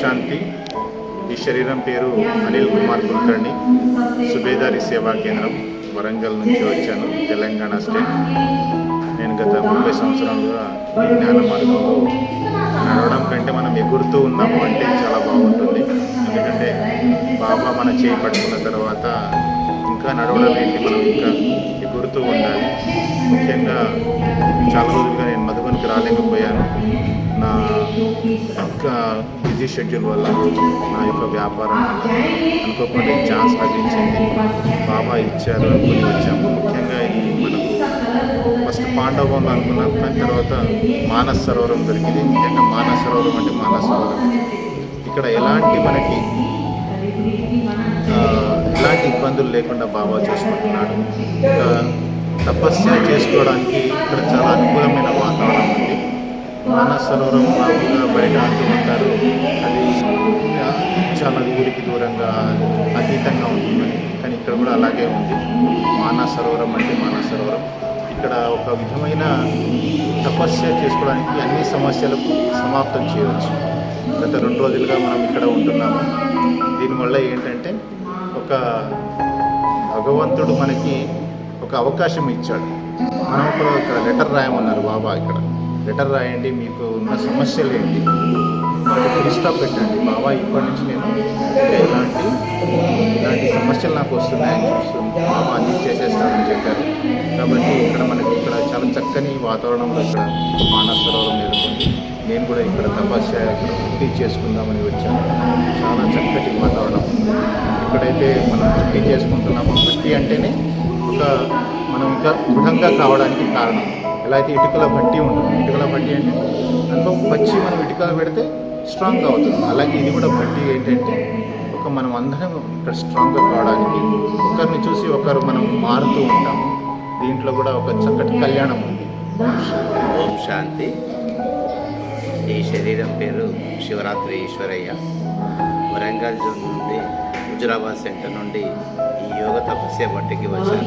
శాంతి. ఈ శరీరం పేరు అనిల్ కుమార్ కుల్కర్ణి. సుబేదారి సేవా కేంద్రం వరంగల్ నుంచి వచ్చాను తెలంగాణ స్టేట్. నేను గత ముప్పై సంవత్సరాలుగా ఈ జ్ఞాన మార్గంలో నడవడం కంటే మనం ఎగురుతూ ఉన్నాము అంటే చాలా బాగుంటుంది. ఎందుకంటే బాబా మన చేయి పట్టుకున్న తర్వాత ఇంకా నడవడం ఏంటి? మనం ఇంకా ఎగురుతూ ఉండాలి. ముఖ్యంగా చాలా రోజులుగా నేను మధుబనికి రాలేకపోయాను. నా ఇంకా బిజీ షెడ్యూల్ వల్ల నా యొక్క వ్యాపారం అనుకోకుండా ఈ ఛాన్స్ లభించింది బాబా ఇచ్చారు అనుకుని వచ్చాము. ముఖ్యంగా ఈ మనం ఫస్ట్ పాండవంలో అనుకున్నాం. దాని తర్వాత మానస్ సరోవరం దొరికింది. ముఖ్యంగా మానస సరోవరం అంటే మానస సరోవరం. ఇక్కడ ఎలాంటి మనకి ఎలాంటి ఇబ్బందులు లేకుండా బాబా చూసుకుంటున్నాడు. ఇంకా తపస్య చేసుకోవడానికి ఇక్కడ చాలా అనుకూలమైన వాతావరణం ఉంది. మానస సరోవరం మామూలుగా బయట అంటూ ఉంటారు. చాలా ఊరికి దూరంగా అతీతంగా ఉంటుందని. కానీ ఇక్కడ కూడా అలాగే ఉంది. మానస సరోవరం అంటే మానస సరోవరం. ఇక్కడ ఒక విధమైన తపస్య చేసుకోవడానికి అన్ని సమస్యలకు సమాప్తం చేయవచ్చు. గత రెండు రోజులుగా మనం ఇక్కడ ఉంటున్నాము. దీనివల్ల ఏంటంటే ఒక భగవంతుడు మనకి ఒక అవకాశం ఇచ్చాడు. మనం ఒక ఇక్కడ లెటర్ రాయమన్నారు బాబా ఇక్కడ లెటర్ రాయండి మీకు ఉన్న సమస్యలు ఏంటి? ఫుల్ స్టాప్ పెట్టండి. బాబా ఇప్పటి నుంచి నేను ఇలాంటి ఇలాంటి సమస్యలు నాకు వస్తున్నాయని చూస్తుంది బాబా అన్ని చేసేస్తానని చెప్పారు. కాబట్టి ఇక్కడ మనకి ఇక్కడ చాలా చక్కని వాతావరణంలో ఇక్కడ మానసరోవరం సరోవరం నేను కూడా ఇక్కడ తపస్య ఇక్కడ పూర్తి చేసుకుందామని వచ్చాను. చాలా చక్కటి వాతావరణం ఇక్కడైతే మనం పూర్తి చేసుకుంటున్నామో. పూర్తి అంటేనే ఒక మనం ఇంకా దృఢంగా కావడానికి కారణం. ఎలా అయితే ఇటుకల బట్టి ఉంటుంది. ఇటుకల బట్టి అంటే అందులో పచ్చి మనం ఇటుకలు పెడితే స్ట్రాంగ్గా అవుతుంది. అలాగే ఇది కూడా బట్టి ఏంటంటే ఒక మనం అందరం ఇక్కడ స్ట్రాంగ్గా కావడానికి ఒకరిని చూసి ఒకరు మనం మారుతూ ఉంటాము దీంట్లో కూడా ఒక చక్కటి కళ్యాణం ఉంది. ఓం శాంతి. ఈ శరీరం పేరు శివరాత్రి ఈశ్వరయ్య. వరంగల్ జోన్ నుండి హుజరాబాద్ సెంటర్ నుండి ఈ యోగ తపస్య బట్టికి వచ్చాను.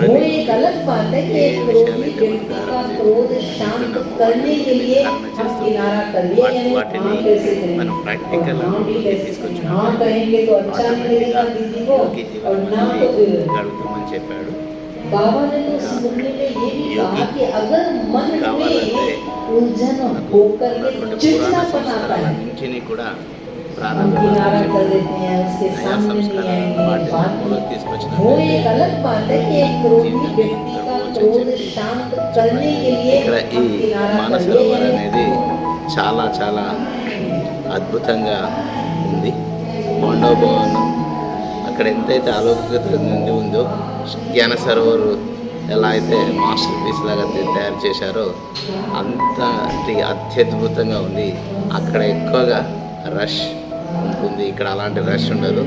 वो एक अलग बात है कि क्रोधी व्यक्ति का क्रोध शांत करने के लिए हम किनारा कर लिया यानी हाँ कैसे करें और हाँ भी कैसे हाँ कहेंगे तो अच्छा मिलेगा दीदी को और ना तो फिर बाबा ने तो उस मुद्दे में ये भी कहा कि अगर मन में उलझन होकर चिड़चिड़ापन आता है ఇక్కడ ఈ మానసరోవర్ అనేది చాలా చాలా అద్భుతంగా ఉంది. మాండవ భవన్ అక్కడ ఎంతైతే ఆలోచిత నుండి ఉందో జ్ఞాన సరోవర్ ఎలా అయితే మాస్టర్ పీస్ లాగా తయారు చేశారో అంత అత్యద్భుతంగా ఉంది. అక్కడ ఎక్కువగా రష్ ఉంటుంది ఇక్కడ అలాంటి రష్ ఉండదు.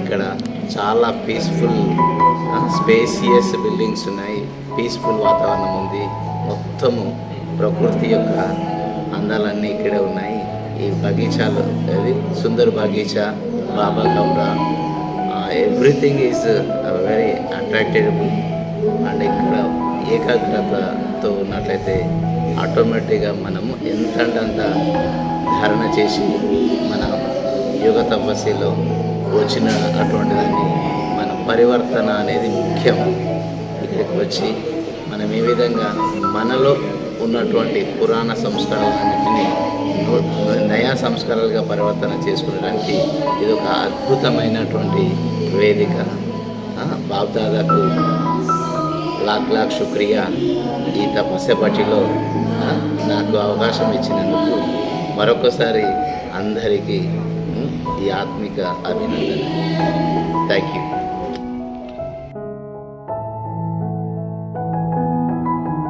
ఇక్కడ చాలా పీస్ఫుల్ స్పేసియస్ బిల్డింగ్స్ ఉన్నాయి. పీస్ఫుల్ వాతావరణం ఉంది. మొత్తము ప్రకృతి యొక్క అందాలన్నీ ఇక్కడే ఉన్నాయి. ఈ బగీచాలు అది సుందర్ బగీచా బాబా Kamra everything is very attractable and ఇక్కడ ఏకాగ్రతతో ఉన్నట్లయితే ఆటోమేటిక్గా మనము ఎంత అంత ధారణ చేసి మన యోగ తపస్సులో వచ్చిన అటువంటి దాన్ని మన పరివర్తన అనేది ముఖ్యం. ఇక్కడికి వచ్చి మనం ఏ విధంగా మనలో ఉన్నటువంటి పురాణ సంస్కారాలన్నింటినీ నయా సంస్కారాలుగా పరివర్తన చేసుకోవడానికి ఇది ఒక అద్భుతమైనటువంటి వేదిక. బాబ్దాదాకు లాక్ లాక్ శుక్రియా ఈ తపస్య పట్టిలో నాకు అవకాశం ఇచ్చినందుకు మరొకసారి అందరికీ आत्मिक अभिनंदन थैंक यू